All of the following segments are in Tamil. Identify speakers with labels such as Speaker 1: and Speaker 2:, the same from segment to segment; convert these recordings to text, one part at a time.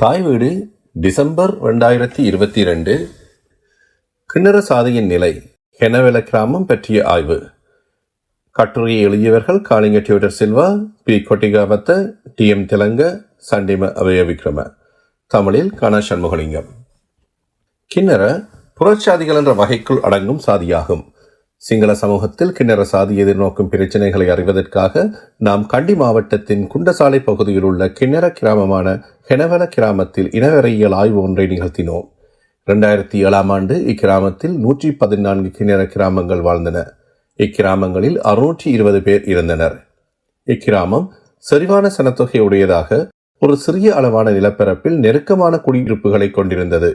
Speaker 1: தாய் வீடு டிசம்பர் ரெண்டாயிரத்தி இருபத்தி ரெண்டு கிண்ணற சாதியின் நிலை ஹெனவெல கிராமம் பற்றிய ஆய்வு. கட்டுரையை எழுதியவர்கள் Kalinga Tudor Silva P. Kotikapatha D. M. Thilanga Chandima Abeywickrama தமிழில் கண சண்முகலிங்கம். கிண்ணற புறச்சாதிகள் என்ற வகைக்குள் அடங்கும் சாதியாகும். சிங்கள சமூகத்தில் கிண்ணற சாதி எதிர்நோக்கும் பிரச்சனைகளை அறிவதற்காக நாம் கண்டி மாவட்டத்தின் குண்டசாலை பகுதியில் உள்ள கிண்ணற கிராமமான ஹெனவன கிராமத்தில் இனவரையியல் ஆய்வு ஒன்றை நிகழ்த்தினோம். இரண்டாயிரத்தி ஏழாம் ஆண்டு இக்கிராமத்தில் நூற்றி பதினான்கு கிணற கிராமங்கள் வாழ்ந்தன. இக்கிராமங்களில் அறுநூற்றி இருபது பேர் இருந்தனர் இக்கிராமம் செறிவான சனத்தொகை உடையதாக ஒரு சிறிய அளவான நிலப்பரப்பில் நெருக்கமான குடியிருப்புகளை கொண்டிருந்தது.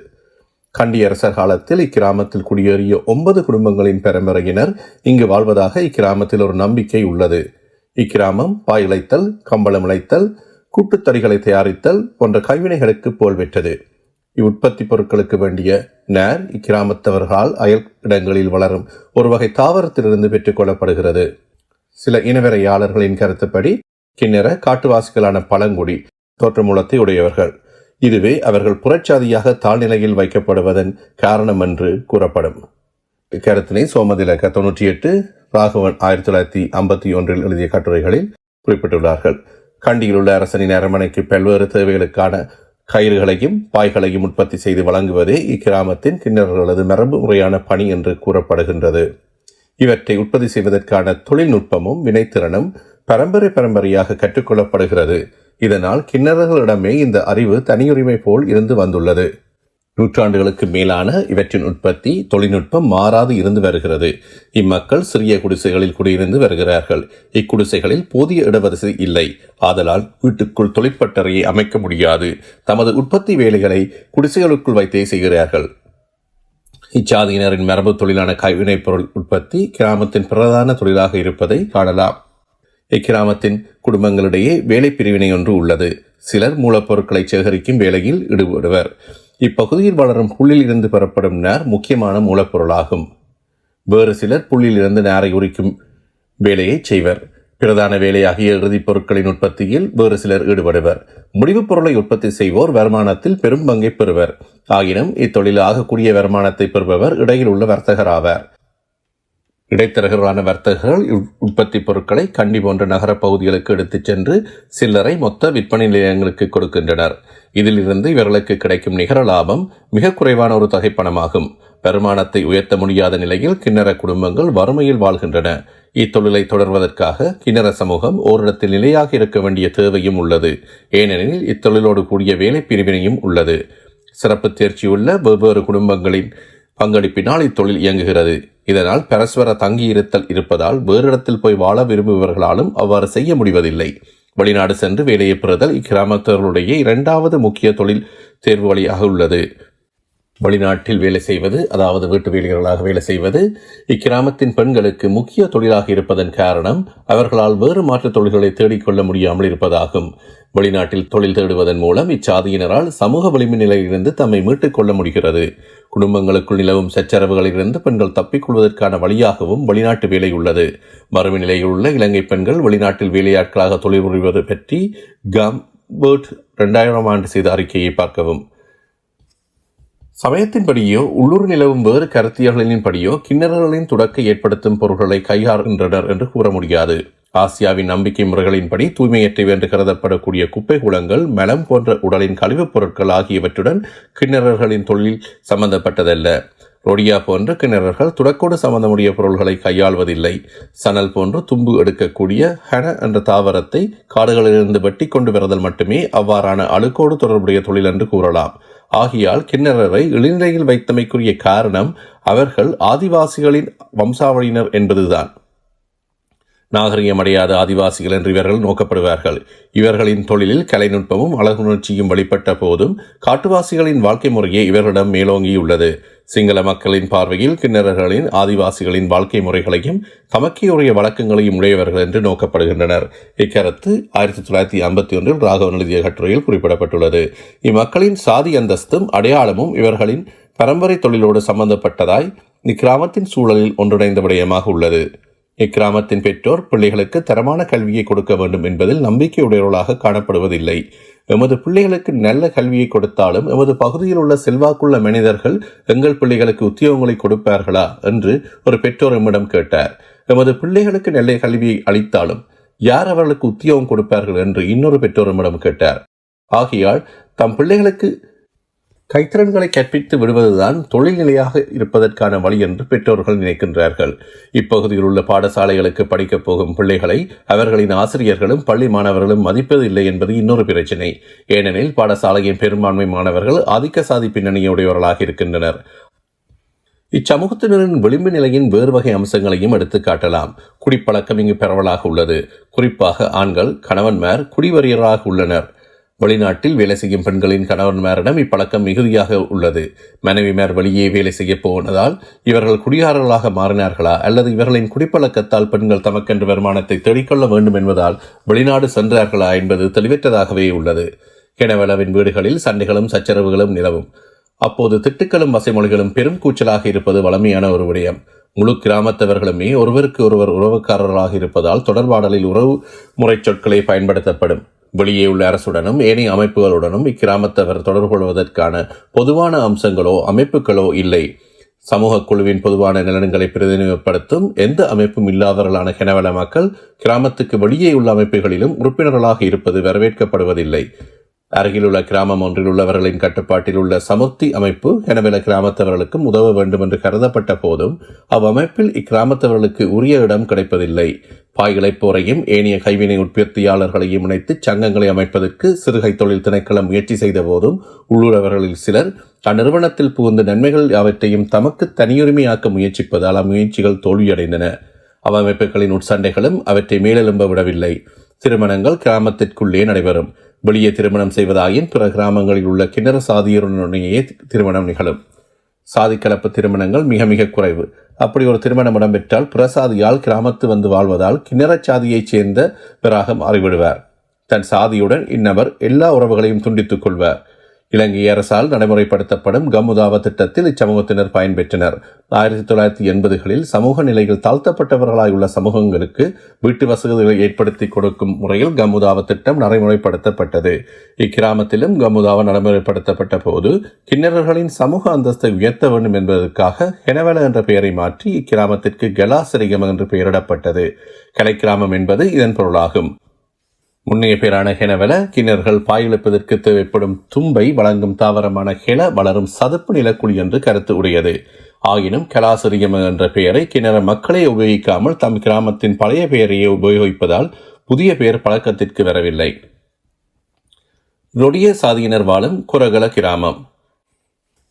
Speaker 1: கண்டி அரசர் காலத்தில் இக்கிராமத்தில் குடியேறிய ஒன்பது குடும்பங்களின் பரம்பரையினர் இங்கு வாழ்வதாக இக்கிராமத்தில் ஒரு நம்பிக்கை உள்ளது. இக்கிராமம் பாய் இழைத்தல் கம்பளம் இழைத்தல் கூட்டுத்தறிகளை தயாரித்தல் போன்ற கைவினைகளுக்கு போல் பெற்றது. இவ்வுற்பத்தி பொருட்களுக்கு வேண்டிய நேர் இக்கிராமத்தவர்களால் அயல் இடங்களில் வளரும் ஒரு வகை தாவரத்திலிருந்து பெற்றுக்கொள்ளப்படுகிறது சில இனவரையாளர்களின் கருத்துப்படி கிண்ணற காட்டுவாசிகளான பழங்குடி தோற்றமூலத்தை உடையவர்கள். இதுவே அவர்கள் புறச்சாதியாக தாழ்நிலையில் வைக்கப்படுவதன் காரணம் என்று கூறப்படும். இக்கருத்தினை சோமதிலக தொன்னூற்றி எட்டு ராகவன் ஆயிரத்தி தொள்ளாயிரத்தி ஐம்பத்தி ஒன்றில் எழுதிய கட்டுரைகளில் குறிப்பிட்டுள்ளார்கள். கண்டியில் உள்ள அரசனின் அரண்மனைக்கு பல்வேறு தேவைகளுக்கான கயிறுகளையும் பாய்களையும் உற்பத்தி செய்து வழங்குவதே இக்கிராமத்தின் கிண்ணறர்களது மரபு முறையான பணி என்று கூறப்படுகின்றது. இவற்றை உற்பத்தி செய்வதற்கான தொழில்நுட்பமும் வினைத்திறனும் பரம்பரை பரம்பரையாக கற்றுக்கொள்ளப்படுகிறது இதனால் கிண்ணறர்களிடமே இந்த அறிவு தனியுரிமை போல் இருந்து வந்துள்ளது. நூற்றாண்டுகளுக்கு மேலான இவற்றின் உற்பத்தி தொழில்நுட்பம் மாறாது இருந்து வருகிறது. இம்மக்கள் சிறிய குடிசைகளில் குடியிருந்து வருகிறார்கள். இக்குடிசைகளில் போதிய இடவரிசை இல்லை. ஆதலால் வீட்டுக்குள் தொழிற்பட்டறையை அமைக்க முடியாது. தமது உற்பத்தி வேலைகளை குடிசைகளுக்குள் வைத்தே செய்கிறார்கள். இச்சாதியினரின் மரபு தொழிலான கைவினைப் பொருள் உற்பத்தி கிராமத்தின் பிரதான தொழிலாக இருப்பதை காணலாம். இக்கிராமத்தின் குடும்பங்களிடையே வேலை பிரிவினை ஒன்று உள்ளது. சிலர் மூலப்பொருட்களை சேகரிக்கும் வேலையில் ஈடுபடுவர். இப்பகுதியில் வளரும் புல்லில் இருந்து பெறப்படும் நேர் முக்கியமான மூலப்பொருளாகும். வேறு சிலர் புல்லில் இருந்து நேரை உரிக்கும் வேலையை செய்வர். பிரதான வேலையாகிய இறுதிப் பொருட்களின் உற்பத்தியில் வேறு சிலர் ஈடுபடுவர். முடிவுப் பொருளை உற்பத்தி செய்வோர் வருமானத்தில் பெரும் பங்கை பெறுவர். ஆயினும் இத்தொழில் ஆகக்கூடிய வருமானத்தை பெறுபவர் இடையில் உள்ள வர்த்தகர் ஆவார். இடைத்தரகர்களான வர்த்தகர்கள் உற்பத்தி பொருட்களை கண்டி போன்ற நகரப் பகுதிகளுக்கு எடுத்துச் சென்று சில்லறை மொத்த விற்பனை நிலையங்களுக்கு கொடுக்கின்றனர். இதிலிருந்து இவர்களுக்கு கிடைக்கும் நிகர லாபம் மிக குறைவான ஒரு தகைப்பணமாகும். வருமானத்தை உயர்த்த முடியாத நிலையில் கிண்ணற குடும்பங்கள் வறுமையில் வாழ்கின்றன. இத்தொழிலை தொடர்வதற்காக கிண்ணற சமூகம் ஓரிடத்தில் நிலையாக இருக்க வேண்டிய தேவையும் உள்ளது. ஏனெனில் இத்தொழிலோடு கூடிய வேலை பிரிவினையும் உள்ளது. சிறப்பு தேர்ச்சியுள்ள வெவ்வேறு குடும்பங்களின் பங்களிப்பினால் இத்தொழில் இயங்குகிறது. இதனால் பரஸ்பர தங்கியிருத்தல் இருப்பதால் வேறு இடத்தில் போய் வாழ விரும்புபவர்களாலும் அவ்வாறு செய்ய முடிவதில்லை. வெளிநாடு சென்று வேலையை பெறுதல் இக்கிராமத்தவர்களுடைய இரண்டாவது முக்கிய தொழில் தேர்வு வழியாக உள்ளது. வெளிநாட்டில் வேலை செய்வது அதாவது வீட்டு வேலைகளாக வேலை செய்வது இக்கிராமத்தின் பெண்களுக்கு முக்கிய தொழிலாக இருப்பதன் காரணம் அவர்களால் வேறு மாற்றுத் தொழில்களை தேடிக்கொள்ள முடியாமல் இருப்பதாகும். வெளிநாட்டில் தொழில் தேடுவதன் மூலம் இச்சாதியினரால் சமூக வலிமை நிலையிலிருந்து தம்மை மீட்டுக் கொள்ள முடிகிறது. குடும்பங்களுக்குள் நிலவும் சச்சரவுகளிலிருந்து பெண்கள் தப்பிக்கொள்வதற்கான வழியாகவும் வெளிநாட்டு வேலை உள்ளது. மறுமை நிலையில் உள்ள இலங்கை பெண்கள் வெளிநாட்டில் வேலையாட்களாக தொழில் புரிவது பற்றி கம்பர்ட் ரெண்டாயிரம் இரண்டாயிரம் ஆண்டு செய்த அறிக்கையை பார்க்கவும். சமயத்தின்படியோ உள்ளூர் நிலவும் வேறு கருத்தியர்களின்படியோ கிண்ணறர்களின் தொடக்க ஏற்படுத்தும் பொருள்களை கையாளுகின்றனர் என்று கூற முடியாது. ஆசியாவின் நம்பிக்கை முறைகளின்படி தூய்மையற்றவை என்று கருதப்படக்கூடிய குப்பை குளங்கள் மலம் போன்ற உடலின் கழிவுப் பொருட்கள் ஆகியவற்றுடன் கிண்ணறர்களின் தொழில் சம்பந்தப்பட்டதல்ல. ரொடியா போன்ற கிணறர்கள் துடக்கோடு சம்பந்தமுடைய பொருள்களை கையாள்வதில்லை. சணல் போன்று தும்பு எடுக்கக்கூடிய ஹன என்ற தாவரத்தை காடுகளிலிருந்து வெட்டி கொண்டு வருதல் மட்டுமே அவ்வாறான அழுக்கோடு தொடர்புடைய தொழில் என்று கூறலாம். ஆகியால் கிண்ணறரை இளநிலையில் வைத்தமைக்குரிய காரணம் அவர்கள் ஆதிவாசிகளின் வம்சாவளியினர் என்பதுதான். நாகரிகமடையாத ஆதிவாசிகள் என்று இவர்கள் நோக்கப்படுவார்கள். இவர்களின் தொழிலில் கலைநுட்பமும் அழகுணர்ச்சியும் வெளிப்பட்ட போதும் காட்டுவாசிகளின் வாழ்க்கை முறையே இவர்களிடம் மேலோங்கியுள்ளது. சிங்கள மக்களின் பார்வையில் கிண்ணறர்களின் ஆதிவாசிகளின் வாழ்க்கை முறைகளையும் தமக்கே வழக்கங்களையும் உடையவர்கள் என்று நோக்கப்படுகின்றனர். இக்கருத்து ஆயிரத்தி தொள்ளாயிரத்தி ஐம்பத்தி ஒன்றில் ராகவன் எழுதிய கட்டுரையில் குறிப்பிடப்பட்டுள்ளது. இம்மக்களின் சாதி அந்தஸ்தும் அடையாளமும் இவர்களின் பரம்பரை தொழிலோடு சம்பந்தப்பட்டதாய் இக்கிராமத்தின் சூழலில் ஒன்றிணைந்த விடயமாக உள்ளது. இக்கிராமத்தின் பெற்றோர் பிள்ளைகளுக்கு தரமான கல்வியை கொடுக்க வேண்டும் என்பதில் நம்பிக்கையுடையவர்களாக காணப்படுவதில்லை. எமது பிள்ளைகளுக்கு நல்ல கல்வியை கொடுத்தாலும் எமது பகுதியில் உள்ள செல்வாக்குள்ள மனிதர்கள் எங்கள் பிள்ளைகளுக்கு உத்தியோகங்களை கொடுப்பார்களா என்று ஒரு பெற்றோர் எம்மிடம் கேட்டார். எமது பிள்ளைகளுக்கு நல்ல கல்வியை அளித்தாலும் யார் அவர்களுக்கு உத்தியோகம் கொடுப்பார்கள் என்று இன்னொரு பெற்றோர் எம்மிடம் கேட்டார். ஆகையால் தம் பிள்ளைகளுக்கு கைத்திறன்களை கற்பித்து விடுவதுதான் தொழில்நிலையாக இருப்பதற்கான வழி என்று பெற்றோர்கள் நினைக்கின்றார்கள். இப்பகுதியில் உள்ள பாடசாலைகளுக்கு படிக்கப் போகும் பிள்ளைகளை அவர்களின் ஆசிரியர்களும் பள்ளி மாணவர்களும் மதிப்பதில்லை என்பது இன்னொரு பிரச்சினை. ஏனெனில் பாடசாலையின் பெரும்பான்மை மாணவர்கள் ஆதிக்க சாதி பின்னணியுடையவர்களாக இருக்கின்றனர். இச்சமூகத்தினரின் விளிம்பு நிலையின் வேறு வகை அம்சங்களையும் எடுத்து காட்டலாம். குடிப்பழக்கம் இங்கு பரவலாக உள்ளது. குறிப்பாக ஆண்கள் கணவன்மார் குடிவரியராக உள்ளனர். வெளிநாட்டில் வேலை செய்யும் பெண்களின் கணவன்மாரிடம் இப்பழக்கம் மிகுதியாக உள்ளது. மனைவிமார் வெளியே வேலை செய்ய போனதால் இவர்கள் குடியாரர்களாக மாறினார்களா? அல்லது இவர்களின் குடிப்பழக்கத்தால் பெண்கள் தமக்கென்று வருமானத்தை தேடிக்கொள்ள வேண்டும் என்பதால் வெளிநாடு சென்றார்களா என்பது தெளிவற்றதாகவே உள்ளது. கெனவலவின் வீடுகளில் சண்டைகளும் சச்சரவுகளும் நிலவும். அப்போது திட்டுக்களும் வசைமொழிகளும் பெரும் கூச்சலாக இருப்பது வளமையான ஒரு விடயம். முழு கிராமத்தவர்களுமே ஒருவருக்கு ஒருவர் உறவுக்காரர்களாக இருப்பதால் தொடர்பாடலில் உறவு முறை சொற்களை பயன்படுத்தப்படும். வெளியே உள்ள அரசுடனும் ஏனைய அமைப்புகளுடனும் இக்கிராமத்தவர் தொடர்பு கொள்வதற்கான பொதுவான அம்சங்களோ அமைப்புகளோ இல்லை. சமூக குழுவின் பொதுவான நலன்களை பிரதிநிதிப்படுத்தும் எந்த அமைப்பும் இல்லாதவர்களான கெனவல மக்கள் கிராமத்துக்கு வெளியே உள்ள அமைப்புகளிலும் உறுப்பினர்களாக இருப்பது வரவேற்கப்படுவதில்லை. அருகிலுள்ள கிராமம் ஒன்றில் உள்ளவர்களின் கட்டுப்பாட்டில் உள்ள சமுர்த்தி அமைப்பு எனவென கிராமத்தவர்களுக்கும் உதவ வேண்டும் என்று கருதப்பட்ட போதும் அவ்வமைப்பில் இக்கிராமத்தவர்களுக்கு உரிய இடம் கிடைப்பதில்லை. பாய்களைப் போரையும் ஏனைய கைவினை உற்பத்தியாளர்களையும் இணைத்து சங்கங்களை அமைப்பதற்கு சிறுகை தொழில் திணைக்களம் முயற்சி செய்த போதும் உள்ளூரவர்களில் சிலர் அந்நிறுவனத்தில் புகுந்த நன்மைகள் அவற்றையும் தமக்கு தனியுரிமையாக்க முயற்சிப்பதால் அம்முயற்சிகள் தோல்வியடைந்தன. அவ்வமைப்புகளின் உட்சண்டைகளும் அவற்றை மேலெழும்ப விடவில்லை. திருமணங்கள் கிராமத்திற்குள்ளே நடைபெறும். வெளியே திருமணம் செய்வதாயின் பிற கிராமங்களில் உள்ள கிணறு சாதியருடனேயே திருமணம் நிகழும். சாதி கலப்பு திருமணங்கள் மிக மிக குறைவு. அப்படி ஒரு திருமணம் இடம்பெற்றால் பிரசாதியால் கிராமத்து வந்து வாழ்வதால் கிணறச் சாதியைச் சேர்ந்த பிறாக மாறிவிடுவார். தன் சாதியுடன் இந்நபர் எல்லா உறவுகளையும் துண்டித்துக் கொள்வார். இலங்கை அரசால் நடைமுறைப்படுத்தப்படும் கம்முதாவ திட்டத்தில் இச்சமூகத்தினர் பயன்பெற்றனர். ஆயிரத்தி தொள்ளாயிரத்தி எண்பதுகளில் சமூக நிலையில் தாழ்த்தப்பட்டவர்களாய் உள்ள சமூகங்களுக்கு வீட்டு வசதிகளை ஏற்படுத்தி கொடுக்கும் முறையில் கம்முதாவ திட்டம் நடைமுறைப்படுத்தப்பட்டது. இக்கிராமத்திலும் கம்முதாவ நடைமுறைப்படுத்தப்பட்ட போது கிண்ணறர்களின் சமூக அந்தஸ்தை உயர்த்த வேண்டும் என்பதற்காக ஹெனவல என்ற பெயரை மாற்றி இக்கிராமத்திற்கு கலாசிரிகம் என்று பெயரிடப்பட்டது. கலைக்கிராமம் என்பது இதன் பொருளாகும். முன்னைய பேரான ஹெனவெல கிணறுகள் பாயிழப்பதற்கு தேவைப்படும் தும்பை வழங்கும் தாவரமான ஹெல வளரும் சதுப்பு நிலக்குழி என்று கருத்து உடையது. ஆயினும் கலாசிரியம் என்ற பெயரை கிணற மக்களே உபயோகிக்காமல் தம் கிராமத்தின் பழைய பெயரையே உபயோகிப்பதால் புதிய பெயர் பழக்கத்திற்கு வரவில்லை. ரொடிய சாதியினர் வாழும் குரகல கிராமம்.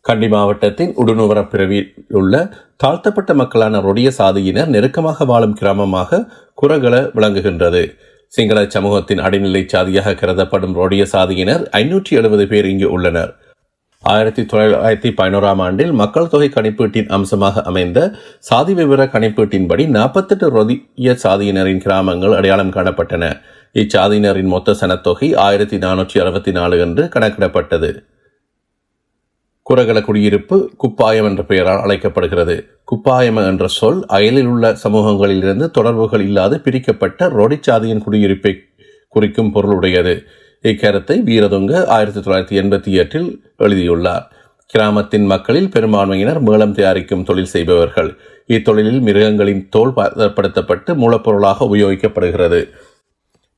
Speaker 1: கண்டி மாவட்டத்தின் உடுநுவர பிறவியில் உள்ள தாழ்த்தப்பட்ட மக்களான ரொடிய சாதியினர் நெருக்கமாக வாழும் கிராமமாக குரகல விளங்குகின்றது. சிங்கள சமூகத்தின் அடிநிலை சாதியாக கருதப்படும் ரோடிய சாதியினர் ஐநூற்றி எழுபது பேர் இங்கு உள்ளனர். ஆயிரத்தி தொள்ளாயிரத்தி பதினோராம் ஆண்டில் மக்கள் தொகை கணிப்பீட்டின் அம்சமாக அமைந்த சாதி விவர கணிப்பீட்டின்படி நாற்பத்தெட்டு ரொதிய சாதியினரின் கிராமங்கள் அடையாளம் காணப்பட்டன. இச்சாதியினரின் மொத்த சனத்தொகை ஆயிரத்தி நானூற்றி அறுபத்தி நாலு என்று கணக்கிடப்பட்டது. குரகல குடியிருப்பு குப்பாயம் என்ற பெயரால் அழைக்கப்படுகிறது. குப்பாயம் என்ற சொல் அயலில் உள்ள சமூகங்களிலிருந்து தொடர்புகள் இல்லாது பிரிக்கப்பட்ட ரொடிச்சாதியின் குடியிருப்பை குறிக்கும் பொருளுடையது. இக்கருத்தை வீரதுங்க ஆயிரத்தி தொள்ளாயிரத்தி எண்பத்தி எட்டில் எழுதியுள்ளார். கிராமத்தின் மக்களில் பெரும்பான்மையினர் மேளம் தயாரிக்கும் தொழில் செய்பவர்கள். இத்தொழிலில் மிருகங்களின் தோல் பதப்படுத்தப்பட்டு மூலப்பொருளாக உபயோகிக்கப்படுகிறது.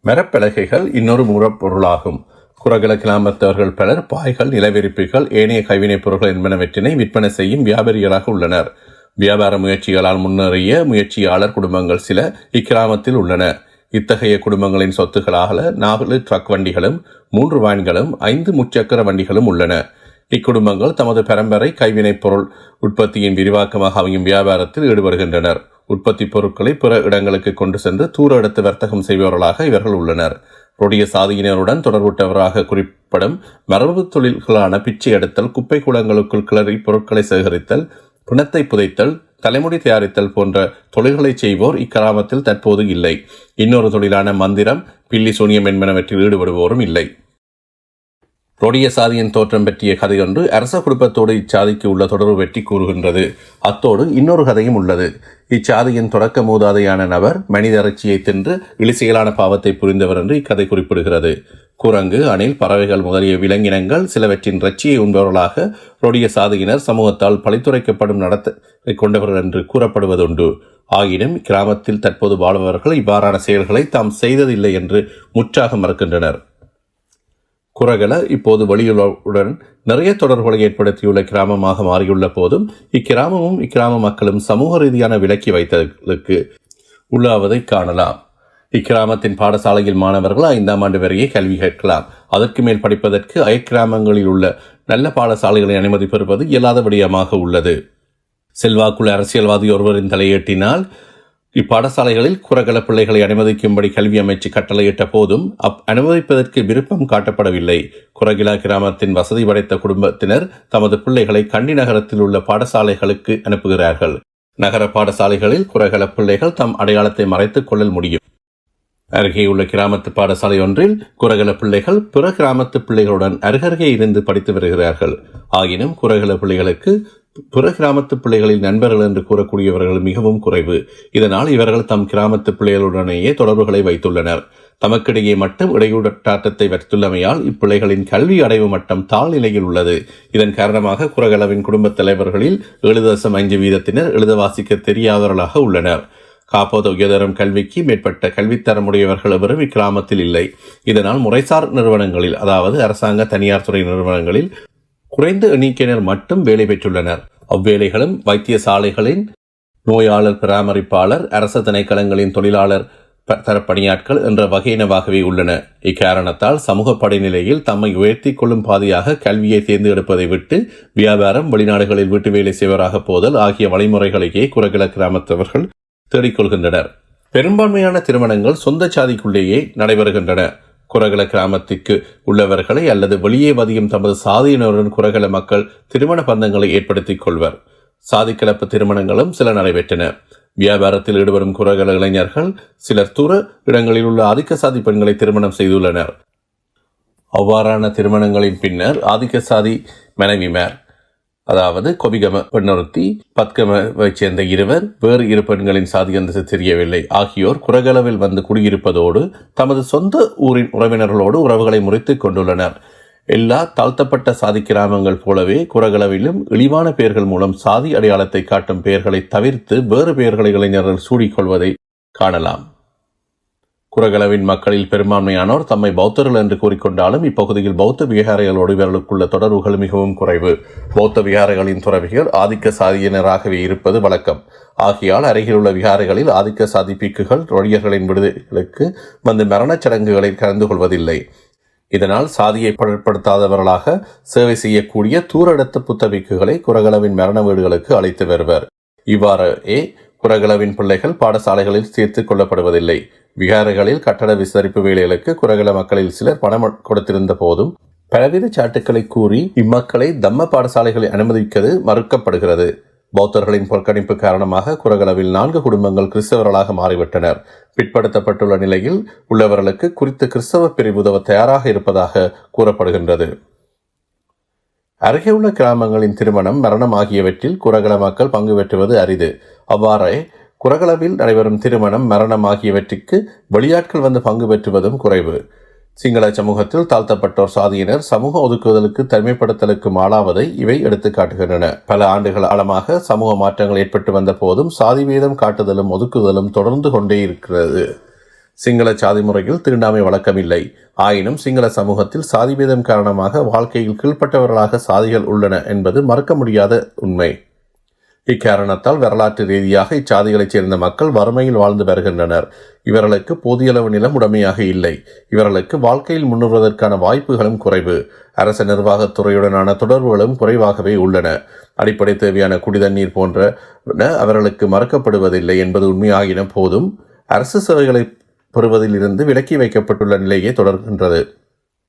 Speaker 1: மரப்பலகைகள் இன்னொரு மூலப்பொருளாகும். குரகல கிராமத்தவர்கள் பலர் பாய்கள் நிலவிரிப்புகள் ஏனைய கைவினைப் பொருட்கள் என்பனவற்றினை விற்பனை செய்யும் வியாபாரிகளாக உள்ளனர். வியாபார முயற்சிகளால் முன்னேறிய முயற்சியாளர் குடும்பங்கள் சில இக்கிராமத்தில் உள்ளன. இத்தகைய குடும்பங்களின் சொத்துக்களாக நாலு ட்ரக் வண்டிகளும் மூன்று வேன்களும் ஐந்து முச்சக்கர வண்டிகளும் உள்ளன. இக்குடும்பங்கள் தமது பரம்பரை கைவினைப் பொருள் உற்பத்தியின் விரிவாக்கமாக அமையும் வியாபாரத்தில் ஈடுபடுகின்றனர். உற்பத்தி பொருட்களை பிற இடங்களுக்கு கொண்டு சென்று தூர எடுத்து வர்த்தகம் செய்பவர்களாக இவர்கள் உள்ளனர். ரொடிய சாதியினருடன் தொடர்புட்டவராக குறிப்பிடும் மரபு தொழில்களான பிச்சை எடுத்தல் குப்பை குளங்களுக்குள் கிளறி பொருட்களை சேகரித்தல் பிணத்தை புதைத்தல் தலைமுடி தயாரித்தல் போன்ற தொழில்களை செய்வோர் இக்கிராமத்தில் தற்போது இல்லை. இன்னொரு தொழிலான மந்திரம் பில்லி சூனியம் என்பனவற்றில் ஈடுபடுவோரும் இல்லை. ரொடிய சாதியின் தோற்றம் பற்றிய கதையொன்று அரச குடும்பத்தோடு இச்சாதிக்கு உள்ள தொடர்பு பற்றி கூறுகின்றது. அத்தோடு இன்னொரு கதையும் உள்ளது. இச்சாதியின் தொடக்க மூதாதையான நபர் மனித இறைச்சியை தின்று இழிசெயலான பாவத்தை புரிந்தவர் என்று இக்கதை குறிப்பிடுகிறது. குரங்கு அணில் பறவைகள் முதலிய விலங்கினங்கள் சிலவற்றின் இறைச்சியை உண்பவர்களாக ரொடிய சாதியினர் சமூகத்தால் பழித்துரைக்கப்படும் நடத்தை கொண்டவர்கள் என்று கூறப்படுவதுண்டு. ஆயினும் கிராமத்தில் தற்போது வாழ்பவர்கள் இவ்வாறான செயல்களை தாம் செய்ததில்லை என்று முற்றாக மறுக்கின்றனர். குரகல இப்போது வெளியுறவுடன் நிறைய தொடர்புகளை ஏற்படுத்தியுள்ள கிராமமாக மாறியுள்ள போதும் இக்கிராமமும் இக்கிராம மக்களும் சமூக ரீதியான விலக்கி வைத்ததற்கு உள்ளாவதை காணலாம். இக்கிராமத்தின் பாடசாலையில் மாணவர்கள் ஐந்தாம் ஆண்டு வரையே கல்வி கேட்கலாம் அதற்கு மேல் படிப்பதற்கு அயக்கிராமங்களில் உள்ள நல்ல பாடசாலைகளை அனுமதி பெறுவது இயலாத விடயமாக உள்ளது. செல்வாக்குள்ள அரசியல்வாதி ஒருவரின் தலையீட்டினால் இப்பாடசாலைகளில் குரகல பிள்ளைகளை அனுமதிக்கும்படி கல்வி அமைச்சு கட்டளையிட்ட போதும் அப் அனுமதிப்பதற்கு விருப்பம் காட்டப்படவில்லை. குரகிலா கிராமத்தின் வசதி படைத்த குடும்பத்தினர் தமது பிள்ளைகளை கண்டி நகரத்தில் உள்ள பாடசாலைகளுக்கு அனுப்புகிறார்கள். நகர பாடசாலைகளில் குரகல பிள்ளைகள் தம் அடையாளத்தை மறைத்துக் கொள்ள முடியும். அருகே உள்ள கிராமத்து பாடசாலை ஒன்றில் குரகல பிள்ளைகள் பிற கிராமத்து பிள்ளைகளுடன் அருகருகே இருந்து படித்து வருகிறார்கள். ஆயினும் குரகல பிள்ளைகளுக்கு புற கிராமத்து பிள்ளைகளின் நண்பர்கள் என்று கூறக்கூடியவர்கள் மிகவும் குறைவு. இதனால் இவர்கள் தம் கிராமத்து பிள்ளைகளுடனேயே தொடர்புகளை வைத்துள்ளனர். தமக்கிடையே மட்டும் இடையூடாட்டத்தை வைத்துள்ளமையால் இப்பிள்ளைகளின் கல்வி அடைவு மட்டம் தாழ்நிலையில் உள்ளது. இதன் காரணமாக குரகலவின் குடும்பத் தலைவர்களில் ஏழு தசம் அஞ்சு வீதத்தினர் எழுத வாசிக்க தெரியாதவர்களாக உள்ளனர். காப்போத உயர்தரம் கல்விக்கு மேற்பட்ட கல்வித்தரமுடையவர்கள் எவரும் இக்கிராமத்தில் இல்லை. இதனால் முறைசார் நிறுவனங்களில் அதாவது அரசாங்க தனியார் துறை நிறுவனங்களில் குறைந்த எண்ணிக்கையினர் மட்டும் வேலை பெற்றுள்ளனர். அவ்வேலைகளும் வைத்தியசாலைகளின் நோயாளர் பராமரிப்பாளர் அரச திணைக்களங்களின் தொழிலாளர் ப- தர பணியாட்கள் என்ற வகையினவாகவே உள்ளன. இக்காரணத்தால் சமூக படிநிலையில் தம்மை உயர்த்தி கொள்ளும் பாதையாக கல்வியை தேர்ந்தெடுப்பதை விட்டு வியாபாரம் வெளிநாடுகளில் வீட்டு வேலை செய்வராக போதல் ஆகிய வழிமுறைகளையே குரகில கிராமத்தவர்கள் தேடிக்கொள்கின்றனர். பெரும்பான்மையான திருமணங்கள் சொந்த சாதிக்குள்ளேயே நடைபெறுகின்றன. குரகல கிராமத்திற்கு உள்ளவர்களை அல்லது வெளியே வதியும் தமது சாதியினருடன் குரகல மக்கள் திருமண பந்தங்களை ஏற்படுத்திக் கொள்வர். சாதிக்கலப்பு திருமணங்களும் சில நடைபெற்றன வியாபாரத்தில் ஈடுபடும் குரகல இளைஞர்கள் சிலர் தூர இடங்களில் உள்ள ஆதிக்க சாதி பெண்களை திருமணம் செய்துள்ளனர். அவ்வாறான திருமணங்களின் பின்னர் ஆதிக்க சாதி மனைவிமார் அதாவது கொபிகம பெண்ணொருத்தி பத்கமவைச் சேர்ந்த இருவர் வேறு இரு பெண்களின் சாதி அந்தஸ்து தெரியவில்லை. ஆகியோர் குரகளவில் வந்து குடியிருப்பதோடு தமது சொந்த ஊரின் உறவினர்களோடு உறவுகளை முறித்துக் கொண்டுள்ளனர். எல்லா தாழ்த்தப்பட்ட சாதி கிராமங்கள் போலவே குரகளவிலும் இழிவான பெயர்கள் மூலம் சாதி அடையாளத்தை காட்டும் பெயர்களை தவிர்த்து வேறு பெயர்களை இளைஞர்கள் சூடிக்கொள்வதை காணலாம். குரகளவின் மக்களில் பெரும்பான்மையானோர் தம்மை பௌத்தர்கள் என்று கூறிக்கொண்டாலும் இப்பகுதியில் பௌத்த விகாரைகளோடு இவர்களுக்குள்ள தொடர்புகள் மிகவும் குறைவு. பௌத்த விகாரைகளின் துறவிகள் ஆதிக்க சாதியினராகவே இருப்பது வழக்கம். ஆகையால் அருகிலுள்ள விகாரைகளில் ஆதிக்க சாதி பீக்குகள் ரொழியர்களின் விடுதலுக்கு வந்து மரணச் சடங்குகளில் கலந்து கொள்வதில்லை. இதனால் சாதியை பொருட்படுத்தாதவர்களாக சேவை செய்யக்கூடிய தூரடத்த புத்த பீக்குகளை குரகளவின் மரண வீடுகளுக்கு அழைத்து வருவர். இவ்வாறே குரகளவின் பிள்ளைகள் பாடசாலைகளில் சேர்த்துக் கொள்ளப்படுவதில்லை. விகாரைகளில் கட்டட விசாரிப்பு வேலைகளுக்கு குரகல மக்களில் சிலர் பணம் கொடுத்திருந்த போதும் பலவித சாட்டுக்களை கூறி இம்மக்களை தம்ம பாடசாலைகளை அனுமதிக்கிறது மறுக்கப்படுகிறது. பௌத்தர்களின் புறக்கணிப்பு காரணமாக குரகளவில் நான்கு குடும்பங்கள் கிறிஸ்தவர்களாக மாறிவிட்டனர். பிற்படுத்தப்பட்டுள்ள நிலையில் உள்ளவர்களுக்கு குறித்த கிறிஸ்தவ பிரிவு உதவ தயாராக இருப்பதாக கூறப்படுகின்றது. அருகே உள்ள கிராமங்களின் திருமணம் மரணம் ஆகியவற்றில் குரகல மக்கள் பங்கு பெற்றுவது அரிது. அவ்வாறே குரகளவில் நடைபெறும் திருமணம் மரணம் ஆகியவற்றிற்கு வெளியாட்கள் வந்து பங்கு பெற்றுவதும் குறைவு. சிங்கள சமூகத்தில் தாழ்த்தப்பட்டோர் சாதியினர் சமூக ஒதுக்குதலுக்கு தனிமைப்படுத்தலுக்கும் ஆளாவதை இவை எடுத்து காட்டுகின்றன பல ஆண்டுகள் ஆழமாக சமூக மாற்றங்கள் ஏற்பட்டு வந்த போதும் சாதி வீதம் காட்டுதலும் ஒதுக்குதலும் தொடர்ந்து கொண்டே இருக்கிறது. சிங்கள சாதி முறையில் தீண்டாமை வழக்கமில்லை. ஆயினும் சிங்கள சமூகத்தில் சாதி பேதம் காரணமாக வாழ்க்கையில் கீழ்ப்பட்டவர்களாக சாதிகள் உள்ளன என்பது மறக்க முடியாத உண்மை. இக்காரணத்தால் வரலாற்று ரீதியாக இச்சாதிகளைச் சேர்ந்த மக்கள் வறுமையில் வாழ்ந்து வருகின்றனர். இவர்களுக்கு போதியளவு நிலம் உடைமையாக இல்லை. இவர்களுக்கு வாழ்க்கையில் முன்னுறுவதற்கான வாய்ப்புகளும் குறைவு. அரச நிர்வாகத் துறையுடனான தொடர்புகளும் குறைவாகவே உள்ளன. அடிப்படை தேவையான குடிதண்ணீர் போன்ற அவர்களுக்கு மறுக்கப்படுவதில்லை என்பது உண்மையாகின போதும் அரசு சேவைகளை பெறுவதில் இருந்து விலக்கி வைக்கப்பட்டுள்ள நிலையே தொடர்கின்றது.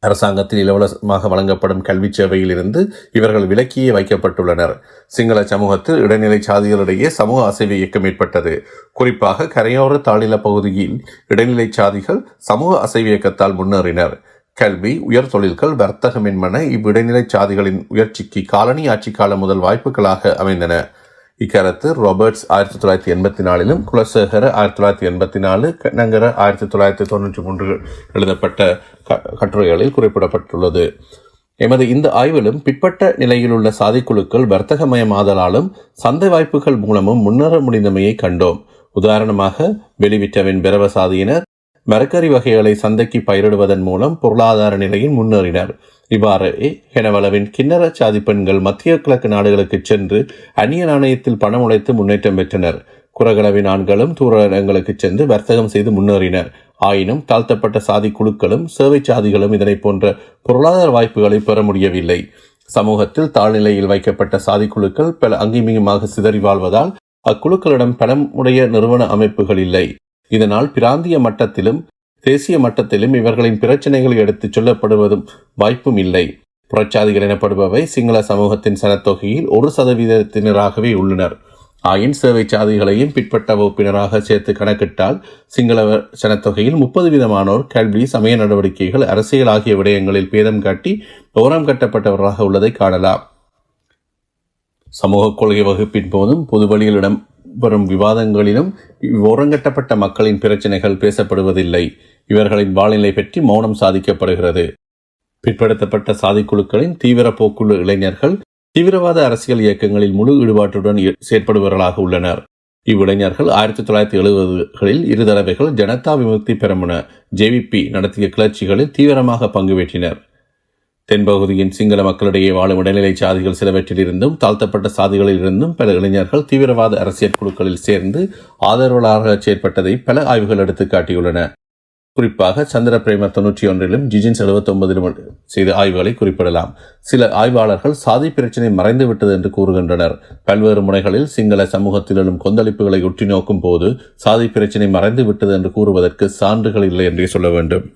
Speaker 1: அரசாங்கத்தில் இலவசமாக வழங்கப்படும் கல்வி சேவையில் இருந்து இவர்கள் விலக்கியே வைக்கப்பட்டுள்ளனர். சிங்கள சமூகத்தில் இடைநிலை சாதிகளிடையே சமூக அசைவு இயக்கம் ஏற்பட்டது. குறிப்பாக கரையோர தாழில பகுதியில் இடைநிலை சாதிகள் சமூக அசைவு இயக்கத்தால் முன்னேறினர். கல்வி உயர் தொழில்கள் வர்த்தகம் என்பன இவ்விடைநிலை சாதிகளின் உயர்ச்சிக்கு காலனி ஆட்சி காலம் முதல் வாய்ப்புகளாக அமைந்தன. இக்கருத்து ராபர்ட்ஸ் ஆயிரத்தி தொள்ளாயிரத்தி எண்பத்தி நாலிலும் குலசேகர ஆயிரத்தி தொள்ளாயிரத்தி எண்பத்தி நாலு நகர ஆயிரத்தி தொள்ளாயிரத்தி தொண்ணூற்றி மூன்று எழுதப்பட்ட க- கட்டுரைகளில் குறிப்பிடப்பட்டுள்ளது. எமது இந்த ஆய்விலும் பிற்பட்ட நிலையில் உள்ள சாதிக்குழுக்கள் வர்த்தகமயமாதலாலும் சந்தை வாய்ப்புகள் மூலமும் முன்னேற முடிந்தமையை கண்டோம். உதாரணமாக வெளிவிட்டவின் பிரவ சாதியினர் மரக்கறி வகைகளை சந்தைக்கு பயிரிடுவதன் மூலம் பொருளாதார நிலையில் முன்னேறினர். இவ்வாறு ஹெனவளவின் கிண்ணற சாதி பெண்கள் மத்திய கிழக்கு நாடுகளுக்கு சென்று அந்நிய நாணயத்தில் பணம் உழைத்து முன்னேற்றம் பெற்றனர். குரகளவின் ஆண்களும் தூர இடங்களுக்கு சென்று வர்த்தகம் செய்து முன்னேறினர். ஆயினும் தாழ்த்தப்பட்ட சாதி குழுக்களும் சேவை சாதிகளும் இதனை போன்ற பொருளாதார வாய்ப்புகளை பெற முடியவில்லை. சமூகத்தில் தாழ்நிலையில் வைக்கப்பட்ட சாதி குழுக்கள் பல அங்கிமிகமாக சிதறி வாழ்வதால் அக்குழுக்களிடம் பணமுடைய நிறுவன அமைப்புகள் இல்லை. இதனால் பிராந்திய மட்டத்திலும் தேசிய மட்டத்திலும் இவர்களின் பிரச்சனைகள் எடுத்துச் சொல்லப்படுவதும் வாய்ப்பும் இல்லை. புறச்சாதிகள் எனப்படுபவை சிங்கள சமூகத்தின் சனத்தொகையில் ஒரு சதவீதத்தினராகவே உள்ளனர். ஆயின் சேவை சாதிகளையும் பிற்பட்ட வகுப்பினராக சேர்த்து கணக்கிட்டால் சிங்கள சனத்தொகையில் முப்பது வீதமானோர் கல்வி சமய நடவடிக்கைகள் அரசியல் ஆகிய விடயங்களில் பேதம் காட்டி ஓரம் கட்டப்பட்டவர்களாக உள்ளதை காணலாம். சமூக கொள்கை வகுப்பின் போதும் பொது வழியில் வரும் விவாதங்களிலும் ஓரங்கட்டப்பட்ட மக்களின் பிரச்சனைகள் பேசப்படுவதில்லை. இவர்களின் வாழ்நிலை பற்றி மௌனம் சாதிக்கப்படுகிறது. பிற்படுத்தப்பட்ட சாதிக்குழுக்களின் தீவிர போக்குள்ள இளைஞர்கள் தீவிரவாத அரசியல் இயக்கங்களில் முழு ஈடுபாட்டுடன் செயற்படுபவர்களாக உள்ளனர். இவ்விளைஞர்கள் ஆயிரத்தி தொள்ளாயிரத்தி எழுபதுகளில் இரு தடவைகள் ஜனதா விமுக்தி பெரமுன ஜேவிபி நடத்திய கிளர்ச்சிகளில் தீவிரமாக பங்கு பெற்றினர். தென்பகுதியின் சிங்கள மக்களிடையே வாழும் இடைநிலை சாதிகள் சிலவற்றிலிருந்தும் தாழ்த்தப்பட்ட சாதிகளிலிருந்தும் பல இளைஞர்கள் தீவிரவாத அரசியல் குழுக்களில் சேர்ந்து ஆதரவாளராக செயற்பட்டதை பல ஆய்வுகள் எடுத்து காட்டியுள்ளன. குறிப்பாக சந்திர பிரேம தொன்னூற்றி ஒன்றிலும் ஜிஜின்ஸ் எழுபத்தொன்பதிலும் செய்த ஆய்வுகளை குறிப்பிடலாம். சில ஆய்வாளர்கள் சாதி பிரச்சினை மறைந்து விட்டது என்று கூறுகின்றனர். பல்வேறு முனைகளில் சிங்கள சமூகத்தில் எழும் கொந்தளிப்புகளை உற்று நோக்கும் போது சாதி பிரச்சினை மறைந்து விட்டது என்று கூறுவதற்கு சான்றுகள் இல்லை என்றே சொல்ல வேண்டும்.